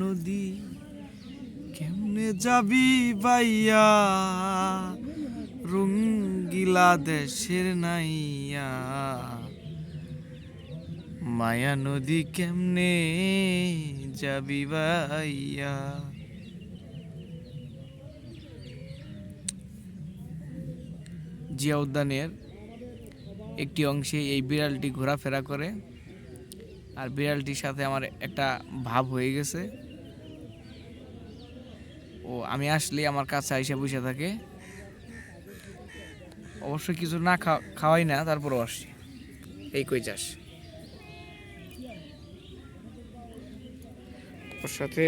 নদী, কেমনে যাবি বাইয়া রঙ্গিলা দেশের নাইয়া। মায়া নদী, কেমনে যাবি বাইয়া জিয়া উদ্যানের একটি অংশে এই বিড়ালটি ঘোরাফেরা করে। আর বিড়ালটির সাথে আমার একটা ভাব হয়ে গেছে। ও, আমি আসলে আমার কাছে আইসা বসে থাকে। অবশ্যই কিছু না খাওয়াই না, তারপরও আসছি। এই কই চাষ ওর সাথে